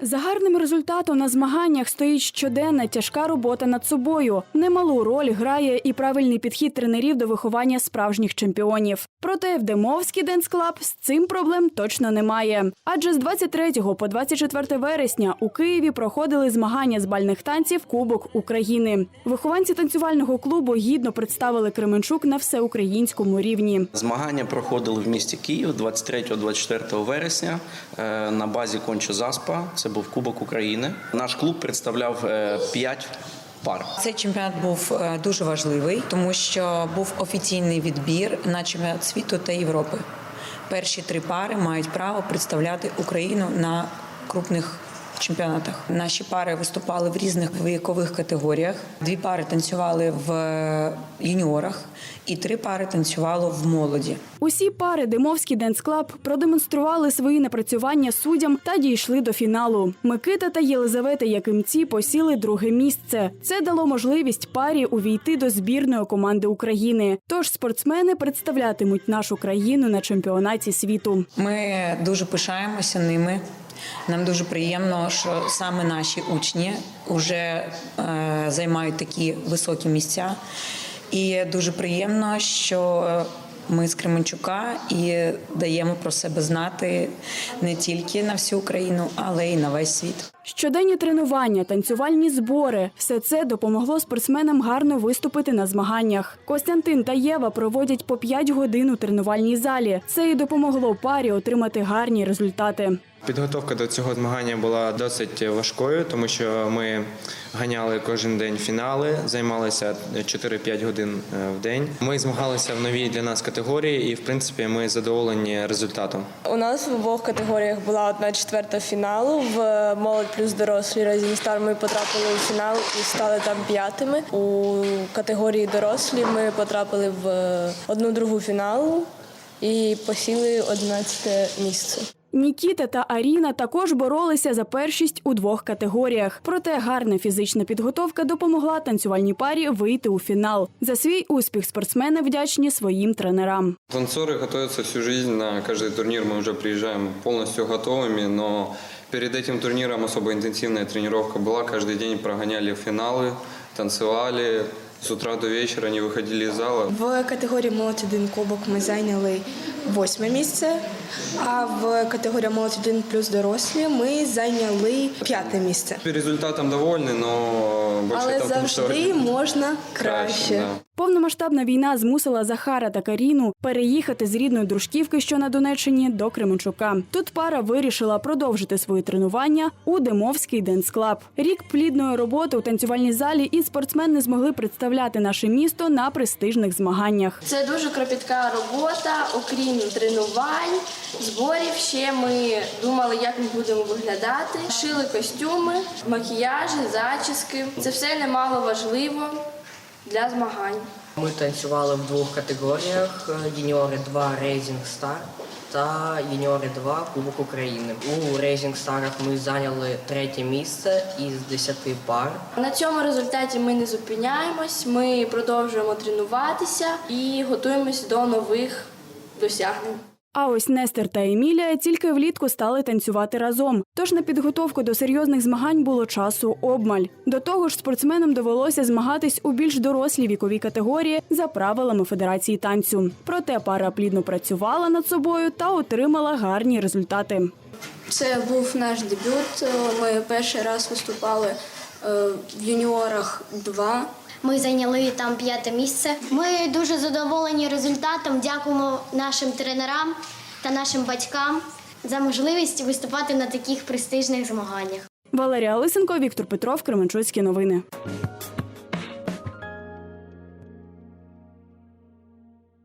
За гарним результатом на змаганнях стоїть щоденна тяжка робота над собою. Немалу роль грає і правильний підхід тренерів до виховання справжніх чемпіонів. Проте в Демовський Денс Клаб з цим проблем точно немає. Адже з 23 по 24 вересня у Києві проходили змагання з бальних танців Кубок України. Вихованці танцювального клубу гідно представили Кременчук на всеукраїнському рівні. Змагання проходили в місті Київ 23-24 вересня е, на базі Кончо Заспа. Це був Кубок України. Наш клуб представляв п'ять. пар. Цей чемпіонат був е, дуже важливий, тому що був офіційний відбір на чемпіонат світу та Європи. Перші три пари мають право представляти Україну на крупних чемпіонатах. Наші пари виступали в різних вікових категоріях. Дві пари танцювали в е, юніорах, і три пари танцювало в молоді. Усі пари Димовський Денс Клаб продемонстрували свої напрацювання суддям та дійшли до фіналу. Микита та Єлизавета Якимці посіли друге місце. Це дало можливість парі увійти до збірної команди України. Тож спортсмени представлятимуть нашу країну на чемпіонаті світу. Ми дуже пишаємося ними. Нам дуже приємно, що саме наші учні вже е, займають такі високі місця. І дуже приємно, що ми з Кременчука і даємо про себе знати не тільки на всю Україну, але й на весь світ. Щоденні тренування, танцювальні збори все це допомогло спортсменам гарно виступити на змаганнях. Костянтин та Єва проводять по 5 годин у тренувальній залі. Це і допомогло парі отримати гарні результати. Підготовка до цього змагання була досить важкою, тому що ми ганяли кожен день фінали, займалися 4-5 годин е, в день. Ми змагалися в новій для нас категорії, і в принципі ми задоволені результатом. У нас в обох категоріях була одна четверта фіналу. В молодь плюс дорослі Rising Star ми потрапили у фінал і стали там п'ятими. У категорії дорослі ми потрапили в одну другу фіналу і посіли 11 місце. Нікіта та Аріна також боролися за першість у двох категоріях. Проте гарна фізична підготовка допомогла танцювальній парі вийти у фінал. За свій успіх спортсмени вдячні своїм тренерам. Танцоры готовятся всю жизнь на каждый турнир. Мы уже приезжаем полностью готовыми, но перед этим турниром особо интенсивная тренировка была. Каждый день прогоняли финалы, танцевали. С утра до вечера не выходили из зала. В категорії молодь 1 кубок ми зайняли восьме місце, а в категорії молодь 1 плюс дорослі ми зайняли п'яте місце. Результатом довольны, но больше Але там завжди можна краще. да. Повномасштабна війна змусила Захара та Каріну переїхати з рідної дружківки, що на Донеччині, до Кременчука. Тут пара вирішила продовжити свої тренування у Демовський Денс Клаб. Рік плідної роботи у танцювальній залі і спортсмени змогли представляти наше місто на престижних змаганнях. Це дуже кропітка робота, окрім тренувань, зборів. Ще ми думали, як ми будемо виглядати. Шили костюми, макіяжі, зачіски. Це все немало важливо для змагань. Ми танцювали в двох категоріях: юніори 2 Raising Star та юніори 2 Кубок України. У Raising Star ми зайняли третє місце із 10 пар. На цьому результаті ми не зупиняємось. Ми продовжуємо тренуватися і готуємось до нових досягнень. А ось Нестер та Емілія тільки влітку стали танцювати разом. Тож на підготовку до серйозних змагань було часу обмаль. До того ж, спортсменам довелося змагатись у більш дорослій віковій категорії за правилами Федерації танцю. Проте пара плідно працювала над собою та отримала гарні результати. Це був наш дебют. Ми перший раз виступали е, в юніорах 2. Ми зайняли там п'яте місце. Ми дуже задоволені результатом. Дякуємо нашим тренерам та нашим батькам за можливість виступати на таких престижних змаганнях. Валерія Лисенко, Віктор Петров, Кременчуцькі новини.